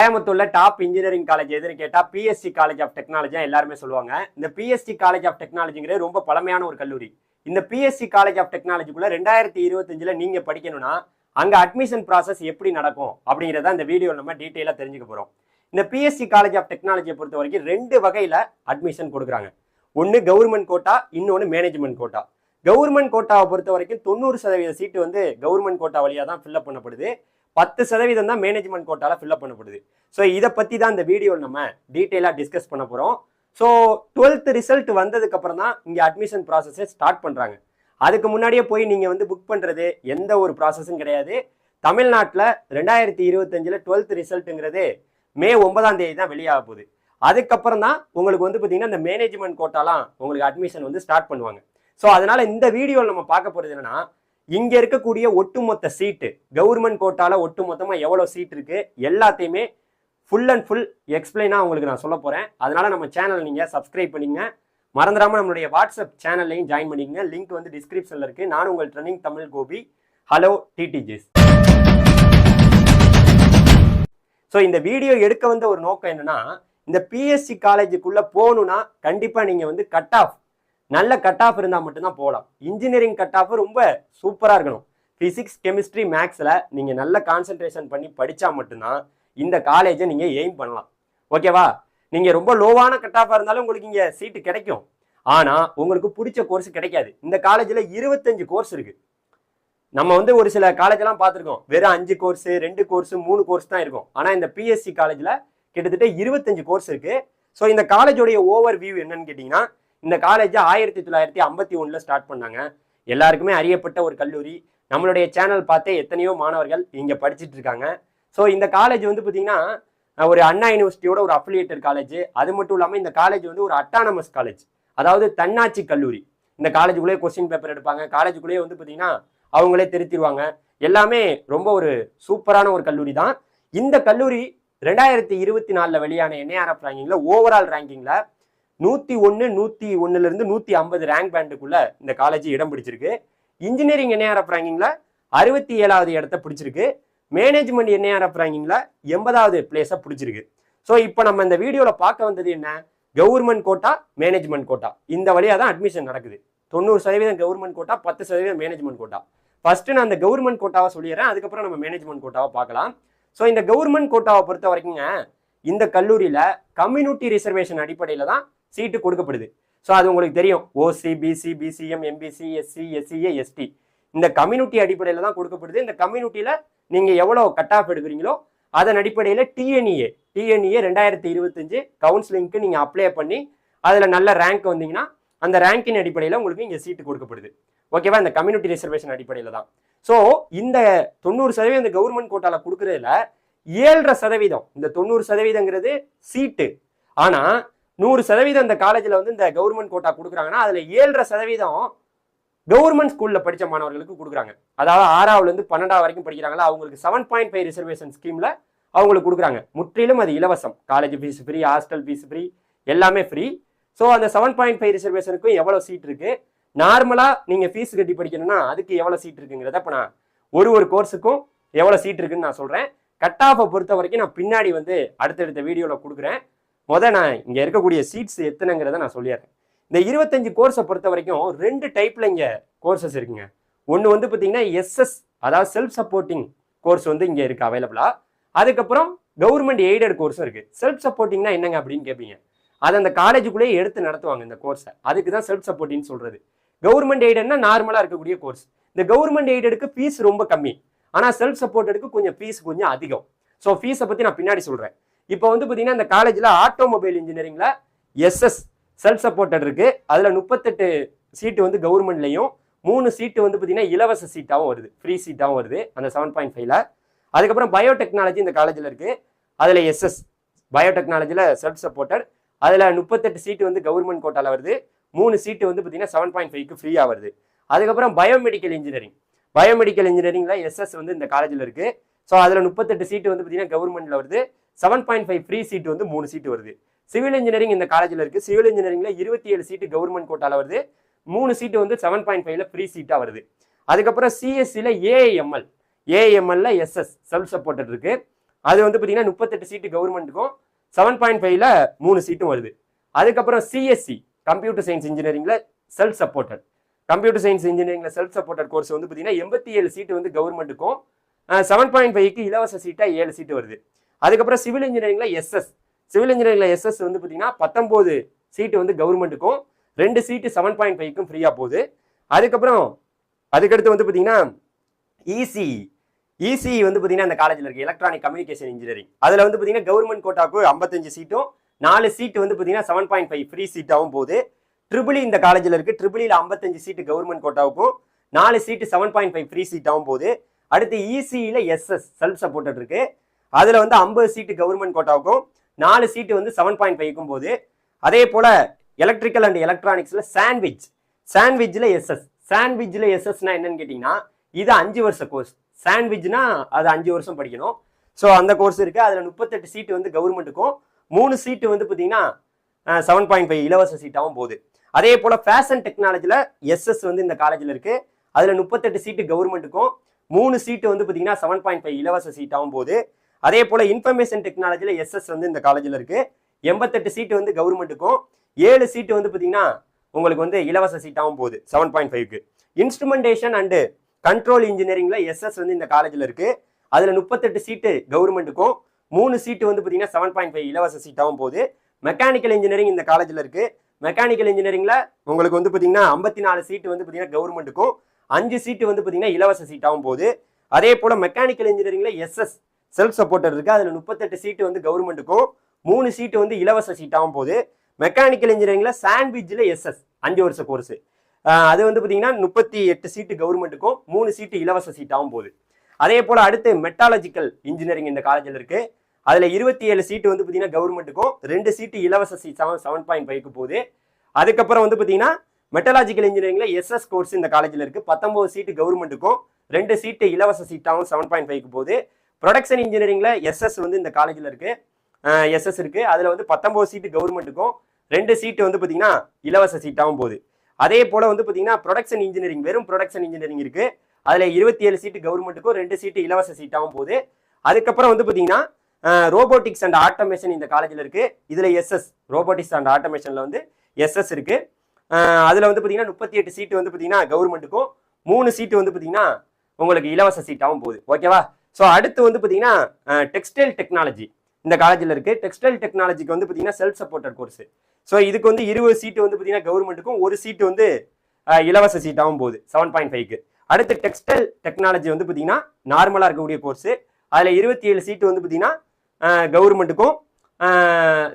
கோயம்புத்தூர்ல top engineering college எதுன்னு கேட்டா பிஎஸ்சி காலேஜ் ஆஃப் டெக்னாலஜி எல்லாருமே சொல்லுவாங்க. இந்த பிஎஸ்சி காலேஜ் ஆஃப் டெக்னாலஜிங்கிறது ரொம்ப பழமையான ஒரு கல்லூரி. இந்த பிஎஸ்சி காலேஜ் ஆஃப் டெக்னாலஜிக்குள்ள ரெண்டாயிரத்தி இருபத்தஞ்சுல நீங்க படிக்கணும்னா அங்க அட்மிஷன் ப்ராசஸ் எப்படி நடக்கும் அப்படிங்கிறத இந்த வீடியோ நம்ம டீட்டெயிலாக தெரிஞ்சுக்க போறோம். இந்த பிஎஸ்சி காலேஜ் ஆஃப் டெக்னாலஜியை பொறுத்த வரைக்கும் ரெண்டு வகையில அட்மிஷன் கொடுக்குறாங்க. ஒன்று கவர்மெண்ட் கோட்டா இன்னொன்று மேனேஜ்மெண்ட் கோட்டா கவர்மெண்ட் கோட்டாவை பொறுத்த வரைக்கும் தொண்ணூறு சதவீத சீட்டு வந்து கவர்மெண்ட் கோட்டா வழியாக தான் ஃபில்அப் பண்ணப்படுது. பத்து சதவீதம் தான் மேனேஜ்மெண்ட் கோட்டால ஃபில்அப் பண்ணப்படுது. ஸோ இதை பற்றி தான் இந்த வீடியோ நம்ம டீட்டெயிலாக டிஸ்கஸ் பண்ண போகிறோம் ஸோ டுவெல்த் ரிசல்ட் வந்ததுக்கு அப்புறம் தான் இங்கே அட்மிஷன் ப்ராசஸை ஸ்டார்ட் பண்ணுறாங்க அதுக்கு முன்னாடியே போய் நீங்கள் வந்து புக் பண்ணுறது எந்த ஒரு ப்ராசஸும் கிடையாது. தமிழ்நாட்டில் ரெண்டாயிரத்தி இருபத்தஞ்சில் டுவெல்த் ரிசல்ட்டுங்கிறது மே ஒன்பதாம் தேதி தான் வெளியாக போகுது. அதுக்கப்புறம் தான் உங்களுக்கு வந்து பார்த்தீங்கன்னா இந்த மேனேஜ்மெண்ட் கோட்டாலாம் உங்களுக்கு அட்மிஷன் வந்து ஸ்டார்ட் பண்ணுவாங்க. ஸோ அதனால் இந்த வீடியோவில் நம்ம பார்க்க போகிறது என்னன்னா இங்கே இருக்கக்கூடிய ஒட்டுமொத்த சீட்டு கவர்மெண்ட் கோட்டால ஒட்டுமொத்தமாக எவ்வளோ சீட் இருக்கு எல்லாத்தையுமே ஃபுல் அண்ட் ஃபுல் எக்ஸ்பிளைனாக உங்களுக்கு நான் சொல்ல போகிறேன் அதனால நம்ம சேனல் நீங்கள் சப்ஸ்கிரைப் பண்ணிங்க மறந்துடாம நம்மளுடைய வாட்ஸ்அப் சேனல்லையும் ஜாயின் பண்ணிக்கங்க. லிங்க் வந்து டிஸ்கிரிப்ஷனில் இருக்கு. நான் உங்கள் ட்ரெனிங் தமிழ் கோபி ஹலோ டிடிஜிஸ் ஸோ இந்த வீடியோ எடுக்க வந்த ஒரு நோக்கம் என்னன்னா இந்த பிஎஸ்சி காலேஜுக்குள்ள போகணும்னா கண்டிப்பாக நீங்கள் வந்து கட் ஆஃப் நல்ல கட் ஆஃப் இருந்தால் மட்டும்தான் போகலாம் இன்ஜினியரிங் கட் ஆஃப் ரொம்ப சூப்பராக இருக்கணும். ஃபிசிக்ஸ் கெமிஸ்ட்ரி மேக்ஸில் நீங்கள் நல்ல கான்சென்ட்ரேஷன் பண்ணி படித்தா மட்டும்தான் இந்த காலேஜை நீங்கள் எய்ம் பண்ணலாம். ஓகேவா நீங்கள் ரொம்ப லோவான கட் ஆஃபாக இருந்தாலும் உங்களுக்கு இங்கே சீட்டு கிடைக்கும். ஆனால் உங்களுக்கு பிடிச்ச கோர்ஸ் கிடைக்காது. இந்த காலேஜில் இருபத்தஞ்சு கோர்ஸ் இருக்குது நம்ம வந்து ஒரு சில காலேஜெல்லாம் பார்த்துருக்கோம். வெறும் அஞ்சு கோர்ஸு ரெண்டு கோர்ஸு மூணு கோர்ஸ் தான் இருக்கும். ஆனால் இந்த பிஎஸ்சி காலேஜில் கிட்டத்தட்ட இருபத்தஞ்சு கோர்ஸ் இருக்குது ஸோ இந்த காலேஜோடைய ஓவர் வியூ என்னன்னு கேட்டிங்கன்னா இந்த காலேஜ் ஆயிரத்தி தொள்ளாயிரத்தி ஐம்பத்தி ஒன்றில் ஸ்டார்ட் பண்ணாங்க. எல்லாருக்குமே அறியப்பட்ட ஒரு கல்லூரி. நம்மளுடைய சேனல் பார்த்தே எத்தனையோ மாணவர்கள் இங்கே படிச்சுட்டு இருக்காங்க. ஸோ இந்த காலேஜ் வந்து பார்த்தீங்கன்னா ஒரு அண்ணா யூனிவர்சிட்டியோட ஒரு அஃபிலியேட்டட் காலேஜ் அது மட்டும் இல்லாமல் இந்த காலேஜ் வந்து ஒரு அட்டானமஸ் காலேஜ் அதாவது தன்னாட்சி கல்லூரி. இந்த காலேஜுக்குள்ளேயே கொஸ்டின் பேப்பர் எடுப்பாங்க. காலேஜுக்குள்ளேயே வந்து பார்த்தீங்கன்னா அவங்களே திருத்திடுவாங்க. எல்லாமே ரொம்ப ஒரு சூப்பரான ஒரு கல்லூரி தான். இந்த கல்லூரி ரெண்டாயிரத்தி இருபத்தி நாலில் வெளியான என்ஏஆர்எஃப் ரேங்கிங்கில் ஓவரால் ரேங்கிங்கில் நூற்றி ஒன்று நூற்றி ஒன்றுலேருந்து நூற்றி ஐம்பது ரேங்க் பேண்டுக்குள்ளே இந்த காலேஜ் இடம் பிடிச்சிருக்கு. இன்ஜினியரிங் என்ஏஆர்எஃப் ரேங்கிங்கில் அறுபத்தி ஏழாவது இடத்த பிடிச்சிருக்கு. மேனேஜ்மெண்ட் என்ஏஆர்எஃப் ரேங்கிங்கில் எண்பதாவது பிளேஸை பிடிச்சிருக்கு. ஸோ இப்போ நம்ம இந்த வீடியோவில் பார்க்க வந்தது என்ன? Government quota management quota? இந்த வழியாக தான் அட்மிஷன் நடக்குது. தொண்ணூறு சதவீதம் கவர்மெண்ட் கோட்டா பத்து சதவீதம் மேனேஜ்மெண்ட் கோட்டா. ஃபஸ்ட்டு நான் அந்த கவர்மெண்ட் கோட்டாவை சொல்லிடுறேன். அதுக்கப்புறம் நம்ம மேனேஜ்மெண்ட் கோட்டாவை பார்க்கலாம். ஸோ இந்த கவர்மெண்ட் கோட்டாவை பொறுத்த வரைக்குங்க இந்த கல்லூரியில் கம்யூனிட்டி ரிசர்வேஷன் அடிப்படையில் தான் சீட்டு கொடுக்கப்படுது. ஸோ அது உங்களுக்கு தெரியும். OC BC BCM MBC SC SCA ST இந்த கம்யூனிட்டி அடிப்படையில் தான் கொடுக்கப்படுது. இந்த கம்யூனிட்டியில் நீங்கள் எவ்வளோ கட் ஆஃப் எடுக்கிறீங்களோ அதன் அடிப்படையில் டிஎன்இஏ டிஎன்இஏ ரெண்டாயிரத்தி இருபத்தஞ்சு கவுன்சிலிங்க்கு நீங்கள் அப்ளை பண்ணி அதில் நல்ல ரேங்க் வந்தீங்கன்னா அந்த ரேங்கின் அடிப்படையில் உங்களுக்கு இங்கே சீட்டு கொடுக்கப்படுது. ஓகேவா இந்த கம்யூனிட்டி ரிசர்வேஷன் அடிப்படையில் தான். ஸோ இந்த தொண்ணூறு சதவீதம் இந்த கவர்மெண்ட் கோட்டாவில் கொடுக்குறதுல ஏழரை சதவீதம் இந்த தொண்ணூறு சதவீதங்கிறது சீட்டு. ஆனால் நூறு சதவீதம் இந்த காலேஜில் வந்து இந்த கவர்மெண்ட் கோட்டா கொடுக்குறாங்கன்னா அதில் ஏழரை சதவீதம் கவர்மெண்ட் ஸ்கூலில் படித்த மாணவர்களுக்கு கொடுக்குறாங்க. அதாவது ஆறாவதுலேருந்து பன்னெண்டாவது வரைக்கும் படிக்கிறாங்களா அவங்களுக்கு செவன் பாயிண்ட் ஃபைவ் ரிசர்வேஷன் ஸ்கீமில் அவங்களுக்கு கொடுக்குறாங்க. முற்றிலும் அது இலவசம். College fees free hostel fees free எல்லாமே ஃப்ரீ ஸோ அந்த செவன் பாயிண்ட் ஃபைவ் ரிசர்வேஷனுக்கும் எவ்வளோ சீட் இருக்குது நார்மலாக நீங்கள் ஃபீஸ் கட்டி படிக்கணும்னா அதுக்கு எவ்வளோ சீட் இருக்குங்கிறத இப்போ நான் ஒரு ஒரு கோர்ஸுக்கும் எவ்வளோ சீட் இருக்குன்னு நான் சொல்கிறேன் கட் ஆஃபை பொறுத்த வரைக்கும் நான் பின்னாடி வந்து அடுத்தடுத்த வீடியோவில் கொடுக்குறேன். முத நான் இங்கே இருக்கக்கூடிய சீட்ஸ் எத்தனைங்கிறத நான் சொல்லிடுறேன். இந்த இருபத்தஞ்சு கோர்ஸை பொறுத்த வரைக்கும் ரெண்டு டைப்பில் இங்கே கோர்சஸ் இருக்குங்க. ஒன்று வந்து பார்த்தீங்கன்னா எஸ்எஸ் அதாவது செல்ஃப் சப்போர்ட்டிங் கோர்ஸ் வந்து இங்கே இருக்குது அவைலபிளாக அதுக்கப்புறம் கவர்மெண்ட் எய்டட் கோர்ஸும் இருக்குது செல்ஃப் சப்போர்ட்டிங்னா என்னங்க அப்படின்னு கேட்பீங்க அதை அந்த காலேஜுக்குள்ளேயே எடுத்து நடத்துவாங்க இந்த கோர்ஸை அதுக்கு தான் செல்ஃப் சப்போர்ட்டின்னு சொல்கிறது கவர்மெண்ட் எய்டட்னா நார்மலாக இருக்கக்கூடிய கோர்ஸ் இந்த கவர்மெண்ட் எய்டடுக்கு ஃபீஸ் ரொம்ப கம்மி. ஆனால் செல்ஃப் சப்போர்ட்டடுக்கு கொஞ்சம் ஃபீஸ் கொஞ்சம் அதிகம். ஸோ ஃபீஸை பற்றி நான் பின்னாடி சொல்கிறேன் இப்போ வந்து பார்த்தீங்கன்னா இந்த காலேஜில் ஆட்டோமொபைல் இன்ஜினியரிங்கில் எஸ்எஸ் செல்ஃப் சப்போர்ட்டட் இருக்குது அதில் முப்பத்தெட்டு சீட்டு வந்து கவர்மெண்ட்லையும் மூணு சீட்டு வந்து பார்த்தீங்கன்னா இலவச சீட்டாகவும் வருது. ஃப்ரீ சீட்டாகவும் வருது அந்த செவன் பாயிண்ட் ஃபைவ்ல அதுக்கப்புறம் பயோடெக்னாலஜி இந்த காலேஜில் இருக்குது அதில் எஸ்எஸ் பயோடெக்னாலஜியில் செல்ஃப் சப்போர்ட்டட் அதில் முப்பத்தெட்டு சீட்டு வந்து கவர்மெண்ட் கோட்டாவில் வருது. மூணு சீட்டு வந்து பார்த்தீங்கன்னா செவன் பாயிண்ட் ஃபைவ்க்கு ஃப்ரீயாக வருது. அதுக்கப்புறம் பயோமெடிக்கல் இன்ஜினியரிங் பயோமெடிக்கல் இன்ஜினியரிங்கில் எஸ்எஸ் வந்து இந்த காலேஜில் இருக்குது ஸோ அதில் முப்பத்தெட்டு சீட்டு வந்து பார்த்தீங்கன்னா கவர்மெண்ட்டில் வருது. Seven point five free seat வந்து மூணு சீட்டு வருது. சிவில் இன்ஜினியரிங் இந்த காலேஜில் இருக்குது சிவில் இன்ஜினியரிங்கில் இருபத்தி ஏழு சீட்டு கவர்மெண்ட் கோட்டாவில் வருது. மூணு சீட்டு வந்து செவன் பாயிண்ட் ஃபைவ்ல ஃப்ரீ சீட்டாக வருது. அதுக்கப்புறம் சிஎஸ்சியில் ஏஎம்எல் ஏஎம்எல்ல எஸ்எஸ் செல்ஃப் சப்போர்ட்டட் இருக்குது அது வந்து பார்த்தீங்கன்னா முப்பத்தெட்டு சீட்டு கவர்மெண்ட்டுக்கும் செவன் பாயிண்ட் ஃபைவ்ல மூணு சீட்டும் வருது. அதுக்கப்புறம் சிஎஸ்சி கம்ப்யூட்டர் சயின்ஸ் இன்ஜினியரிங்ல செல்ஃப் சப்போர்ட்டட் கம்ப்யூட்டர் சயின்ஸ் இன்ஜினியரிங்கில் செல்ஃப் சப்போர்ட்டட் கோர்ஸ் வந்து பார்த்தீங்கன்னா எண்பத்தி ஏழு சீட்டு வந்து கவர்மெண்ட்டுக்கும் செவன் பாயிண்ட் ஃபைவ்க்கு இலவச சீட்டாக ஏழு சீட்டு வருது. அதுக்கப்புறம் சிவில் இன்ஜினியரிங்ல எஸ்எஸ் சிவில் இன்ஜினியரிங்ல எஸ்எஸ் வந்து பார்த்தீங்கன்னா பத்தொம்போது சீட்டு வந்து கவர்மெண்ட்டுக்கும் ரெண்டு சீட்டு செவன் பாயிண்ட் ஃபைவ்க்கும் ஃப்ரீயாக போகுது. அதுக்கப்புறம் அதுக்கடுத்து வந்து பார்த்தீங்கன்னா இசி இசி வந்து பார்த்தீங்கன்னா அந்த காலேஜில் இருக்குது எலக்ட்ரானிக் கம்யூனிகேஷன் இன்ஜினியரிங் அதில் வந்து பார்த்தீங்கன்னா கவர்மெண்ட் கோட்டாவுக்கு ஐம்பத்தஞ்சு சீட்டும் நாலு சீட்டு வந்து பார்த்தீங்கன்னா செவன் பாயிண்ட் ஃபைவ் ஃப்ரீ சீட்டாகவும் போகுது. ட்ரிபிளி e இந்த காலேஜில் இருக்குது ட்ரிபிளியில் ஐம்பத்தஞ்சு சீட்டு கவர்மெண்ட் கோட்டாவுக்கும் நாலு seat seven point five free சீட்டாகவும் போகுது. அடுத்து இசியில் எஸ்எஸ் செல்ஃப் சப்போர்ட்டட் இருக்குது அதில் வந்து ஐம்பது சீட்டு கவர்மெண்ட் கோட்டாவுக்கும் நாலு சீட்டு வந்து செவன் பாயிண்ட் ஃபைவ்க்கும் போகுது அதே போல் எலக்ட்ரிக்கல் அண்ட் எலக்ட்ரானிக்ஸில் சாண்ட்விச் சாண்ட்விச்சில் எஸ்எஸ் சாண்ட்விச்சில் எஸ்எஸ்னா என்னன்னு கேட்டிங்கன்னா இது அஞ்சு வருஷ கோர்ஸ் சாண்ட்விச்னா அது அஞ்சு வருஷம் படிக்கணும். ஸோ அந்த கோர்ஸ் இருக்குது அதில் முப்பத்தெட்டு சீட்டு வந்து கவர்மெண்ட்டுக்கும் மூணு சீட்டு வந்து பார்த்தீங்கன்னா செவன் பாயிண்ட் ஃபைவ் இலவச சீட்டாகவும் போகுது. அதே போல் ஃபேஷன் டெக்னாலஜியில் எஸ்எஸ் வந்து இந்த காலேஜில் இருக்குது அதில் முப்பத்தெட்டு சீட்டு கவர்மெண்ட்டுக்கும் மூணு சீட்டு வந்து பார்த்தீங்கன்னா செவன் பாயிண்ட் ஃபைவ் இலவச சீட்டாகவும் போகுது. அதே போல் இன்ஃபர்மேஷன் டெக்னாலஜியில் எஸ்எஸ் வந்து இந்த காலேஜில் இருக்குது எண்பத்தெட்டு சீட்டு வந்து கவர்மெண்ட்டுக்கும் ஏழு சீட்டு வந்து பார்த்தீங்கன்னா உங்களுக்கு வந்து இலவச சீட்டாகவும் போகுது செவன் பாயிண்ட் ஃபைவ்க்கு இன்ஸ்ட்ருமெண்டேஷன் அண்டு கண்ட்ரோல் இன்ஜினியரிங்கில் எஸ்எஸ் வந்து இந்த காலேஜில் இருக்குது அதில் முப்பத்தெட்டு சீட்டு கவர்மெண்ட்டுக்கும் மூணு சீட்டு வந்து பார்த்தீங்கன்னா செவன் பாயிண்ட் ஃபைவ் இலவச சீட்டாகவும் போகுது. மெக்கானிக்கல் இன்ஜினியரிங் இந்த காலேஜில் இருக்குது மெக்கானிக்கல் இன்ஜினியரிங்கில் உங்களுக்கு வந்து பார்த்தீங்கன்னா ஐம்பத்தி நாலு சீட்டு வந்து பார்த்தீங்கன்னா கவர்மெண்ட்டுக்கும் அஞ்சு சீட்டு வந்து பார்த்தீங்கன்னா இலவச சீட்டாகவும் போகுது. அதே போல் மெக்கானிக்கல் இன்ஜினியரிங்கில் எஸ்எஸ் செல்ஃப் சப்போர்ட்டர் இருக்குது அதில் முப்பத்தெட்டு சீட்டு வந்து கவர்மெண்ட்டுக்கும் மூணு சீட்டு வந்து இலவச சீட்டாகவும் போகுது. மெக்கானிக்கல் இன்ஜினியரிங்கில் சாண்ட்விச்சில் எஸ்எஸ் அஞ்சு வருஷ கோர்ஸு அது வந்து பார்த்தீங்கன்னா முப்பத்தி எட்டு சீட்டு கவர்மெண்ட்டுக்கும் மூணு சீட்டு இலவச சீட்டாகவும் போகுது. அதே போல் அடுத்து மெட்டாலஜிக்கல் இன்ஜினியரிங் இந்த காலேஜில் இருக்குது அதில் இருபத்தி ஏழு சீட்டு வந்து பார்த்தீங்கன்னா கவர்மெண்ட்டுக்கும் ரெண்டு சீட்டு இலவச சீட் செவன் செவன் பாயிண்ட் ஃபைவ்க்கு போகுது. அதுக்கப்புறம் வந்து பார்த்தீங்கன்னா மெட்டலாஜிக்கல் இன்ஜினியரிங்கில் எஸ்எஸ் கோர்ஸ் இந்த காலேஜில் இருக்குது பத்தொம்போது சீட்டு கவர்மெண்ட்டுக்கும் ரெண்டு சீட்டு இலவச சீட்டாகவும் செவன் பாயிண்ட் ஃபைவ்க்கு போகுது. ப்ரொடக்ஷன் இன்ஜினியரிங்கில் எஸ்எஸ் வந்து இந்த காலேஜில் இருக்குது எஸ்எஸ் இருக்குது அதில் வந்து பத்தொம்போது சீட்டு கவர்மெண்ட்டுக்கும் ரெண்டு சீட்டு வந்து பார்த்தீங்கன்னா இலவச சீட்டாகவும் போகுது. அதே போல் வந்து பார்த்தீங்கன்னா ப்ரொடக்ஷன் இன்ஜினியரிங் வெறும் ப்ரொடக்ஷன் இன்ஜினியரிங் இருக்குது அதில் இருபத்தி ஏழு சீட்டு கவர்மெண்ட்டுக்கும் ரெண்டு சீட்டு இலவச சீட்டாகவும் போகுது. அதுக்கப்புறம் வந்து பார்த்தீங்கன்னா ரோபோட்டிக்ஸ் அண்ட் ஆட்டோமேஷன் இந்த காலேஜில் இருக்குது இதில் எஸ்எஸ் ரோபோட்டிக்ஸ் அண்ட் ஆட்டோமேஷனில் வந்து எஸ்எஸ் இருக்குது அதில் வந்து பார்த்தீங்கன்னா முப்பத்தி எட்டு சீட்டு வந்து பார்த்தீங்கன்னா கவர்மெண்ட்டுக்கும் மூணு சீட்டு வந்து பார்த்தீங்கன்னா உங்களுக்கு இலவச சீட்டாகவும் போகுது. ஓகேவா ஸோ அடுத்து வந்து பார்த்தீங்கன்னா டெக்ஸ்டைல் டெக்னாலஜி இந்த காலேஜில் இருக்குது டெக்ஸ்டைல் டெக்னாலஜிக்கு வந்து பார்த்தீங்கன்னா செல்ஃப் சப்போர்ட்டட் கோர்ஸ் ஸோ இதுக்கு வந்து இருபது சீட்டு வந்து பார்த்தீங்கன்னா கவர்மெண்ட்டுக்கும் ஒரு சீட்டு வந்து இலவச சீட்டாகவும் போகுது. செவன் பாயிண்ட் ஃபைவ்க்கு அடுத்து டெக்ஸ்டைல் டெக்னாலஜி வந்து பார்த்தீங்கன்னா நார்மலாக இருக்கக்கூடிய கோர்ஸு அதில் இருபத்தி ஏழு சீட்டு வந்து பார்த்தீங்கன்னா கவர்மெண்ட்டுக்கும்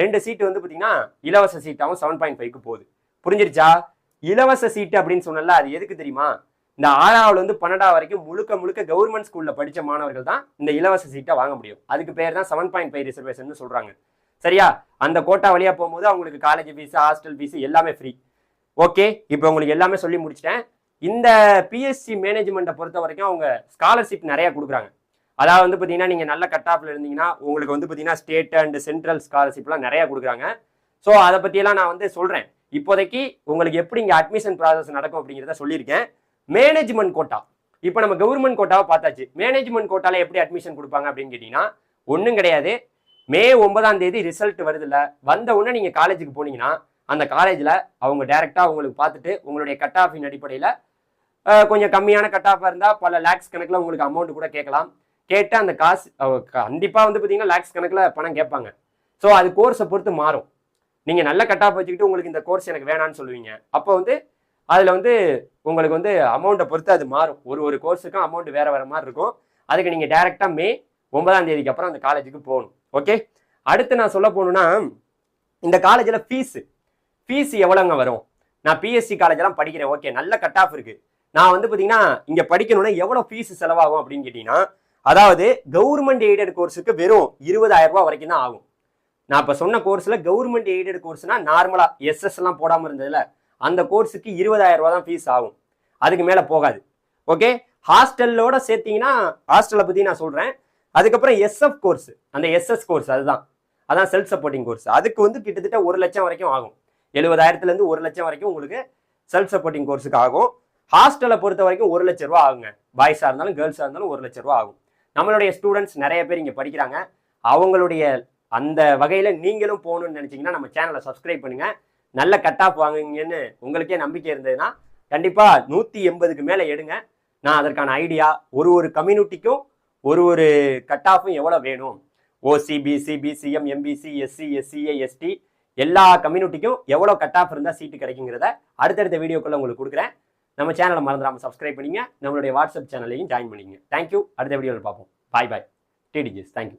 ரெண்டு சீட்டு வந்து பார்த்தீங்கன்னா இலவச சீட்டாகவும் செவன் பாயிண்ட் ஃபைவ்க்கு போகுது. புரிஞ்சிருச்சா? இலவச சீட்டு அப்படின்னு சொன்னல அது எதுக்கு தெரியுமா? இந்த ஆறாவது வந்து பன்னெண்டாவது வரைக்கும் முழுக்க முழுக்க கவர்மெண்ட் ஸ்கூல்ல படிச்ச மாணவர்கள் தான் இந்த இலவச சீட்டை வாங்க முடியும். அதுக்கு பேர் தான் செவன் பாயிண்ட் ஃபைவ் ரிசர்வேஷன் சொல்றாங்க. சரியா? அந்த கோட்டா வழியா போகும்போது அவங்களுக்கு காலேஜ் ஃபீஸ் ஹாஸ்டல் ஃபீஸ் எல்லாமே ஃப்ரீ ஓகே இப்போ உங்களுக்கு எல்லாமே சொல்லி முடிச்சிட்டேன். இந்த பிஎஸ்சி மேனேஜ்மெண்ட்டை பொறுத்த வரைக்கும் அவங்க ஸ்காலர்ஷிப் நிறைய கொடுக்குறாங்க. அதாவது வந்து பார்த்தீங்கன்னா நீங்கள் நல்ல கட் இருந்தீங்கன்னா உங்களுக்கு வந்து பார்த்தீங்கன்னா ஸ்டேட் அண்ட் சென்ட்ரல் ஸ்காலர்ஷிப்லாம் நிறையா கொடுக்குறாங்க. ஸோ அதை பற்றியெல்லாம் நான் வந்து சொல்கிறேன் இப்போதைக்கு உங்களுக்கு எப்படி இங்கே அட்மிஷன் ப்ராசஸ் நடக்கும் அப்படிங்கிறத சொல்லியிருக்கேன். மேனேஜ்மெண்ட் கோட்டா இப்போ நம்ம கவர்மெண்ட் கோட்டாவை பார்த்தாச்சு. மேனேஜ்மெண்ட் கோட்டால எப்படி அட்மிஷன் கொடுப்பாங்க அப்படின்னு கேட்டிங்கன்னா ஒன்றும் கிடையாது. மே ஒன்பதாம் தேதி ரிசல்ட் வருதுல்ல. வந்த உடனே நீங்கள் காலேஜுக்கு போனீங்கன்னா அந்த காலேஜில் அவங்க டைரெக்டாக உங்களுக்கு பார்த்துட்டு உங்களுடைய கட் ஆஃபின் அடிப்படையில் கொஞ்சம் கம்மியான கட் ஆஃபாக இருந்தால் பல லேக்ஸ் கணக்கில் உங்களுக்கு அமௌண்ட் கூட கேட்கலாம். கேட்டு அந்த காசு கண்டிப்பாக வந்து பார்த்தீங்கன்னா லேக்ஸ் கணக்கில் பணம் கேட்பாங்க. ஸோ அது கோர்ஸை பொறுத்து மாறும். நீங்கள் நல்ல கட் ஆஃப் வச்சுக்கிட்டு உங்களுக்கு இந்த கோர்ஸ் எனக்கு வேணான்னு சொல்லுவீங்க. அப்போ வந்து அதில் வந்து உங்களுக்கு வந்து அமௌண்ட்டை பொறுத்து அது மாறும். ஒரு ஒரு கோர்ஸுக்கும் அமௌண்ட் வேறு வேறு மாதிரி இருக்கும். அதுக்கு நீங்கள் டேரெக்டாக மே ஒன்பதாம் தேதிக்கு அப்புறம் அந்த காலேஜுக்கு போகணும். ஓகே அடுத்து நான் சொல்ல போகணுன்னா இந்த காலேஜில் ஃபீஸு ஃபீஸ் எவ்வளோங்க வரும்? நான் பிஎஸ்சி காலேஜெல்லாம் படிக்கிறேன். ஓகே நல்ல கட் ஆஃப் இருக்குது நான் வந்து பார்த்தீங்கன்னா இங்கே படிக்கணும்னா எவ்வளோ ஃபீஸ் செலவாகும் அப்படின்னு கேட்டிங்கன்னா அதாவது கவர்மெண்ட் எய்டட் கோர்ஸுக்கு வெறும் இருபதாயிரம் ரூபாய் வரைக்கும் தான் ஆகும். நான் இப்போ சொன்ன கோர்ஸில் கவர்மெண்ட் எய்டட் கோர்ஸ்னால் நார்மலாக எஸ்எஸ் எல்லாம் போடாமல் இருந்ததுல அந்த கோர்ஸுக்கு இருபதாயிரம் ரூபா தான் ஃபீஸ் ஆகும். அதுக்கு மேலே போகாது. ஓகே ஹாஸ்டல்லோட சேர்த்தீங்கன்னா ஹாஸ்டலை பற்றி நான் சொல்கிறேன் அதுக்கப்புறம் எஸ்எஃப் கோர்ஸ் அந்த எஸ்எஸ் கோர்ஸ் அதுதான். அதான் செல்ஃப் சப்போர்ட்டிங் கோர்ஸ் அதுக்கு வந்து கிட்டத்தட்ட ஒரு லட்சம் வரைக்கும் ஆகும். எழுபதாயிரத்துலேருந்து ஒரு லட்சம் வரைக்கும் உங்களுக்கு செல்ஃப் சப்போர்ட்டிங் கோர்ஸுக்கு ஆகும். ஹாஸ்டலை பொறுத்த வரைக்கும் ஒரு லட்ச ரூபா ஆகுங்க. பாய்ஸாக இருந்தாலும் கேர்ள்ஸாக இருந்தாலும் ஒரு லட்ச ரூபா ஆகும். நம்மளுடைய ஸ்டூடெண்ட்ஸ் நிறைய பேர் இங்கே படிக்கிறாங்க. அவங்களுடைய அந்த வகையில் நீங்களும் போகணும்னு நினச்சிங்கன்னா நம்ம சேனலை சப்ஸ்கிரைப் பண்ணுங்கள் நல்ல கட் ஆஃப் வாங்குவீங்கன்னு உங்களுக்கே நம்பிக்கை இருந்ததுன்னா கண்டிப்பாக நூற்றி எண்பதுக்கு மேலே எடுங்க. நான் அதற்கான ஐடியா ஒரு ஒரு கம்யூனிட்டிக்கும் ஒரு ஒரு கட் ஆஃபும் எவ்வளோ வேணும்? OC BC BCM MBC SC SCA ST எல்லா கம்யூனிட்டிக்கும் எவ்வளோ கட் ஆஃப் இருந்தால் சீட்டு கிடைக்குங்கிறத அடுத்தடுத்த வீடியோக்குள்ள உங்களுக்கு கொடுக்குறேன். நம்ம சேனலை மறந்துடாமல் சப்ஸ்கிரைப் பண்ணிங்க. நம்மளுடைய வாட்ஸ்அப் சேனலையும் ஜாயின் பண்ணிங்க. தேங்க்யூ அடுத்த வீடியோவில் பார்ப்போம். பாய் பாய் டிடிஜிஸ் தேங்க்யூ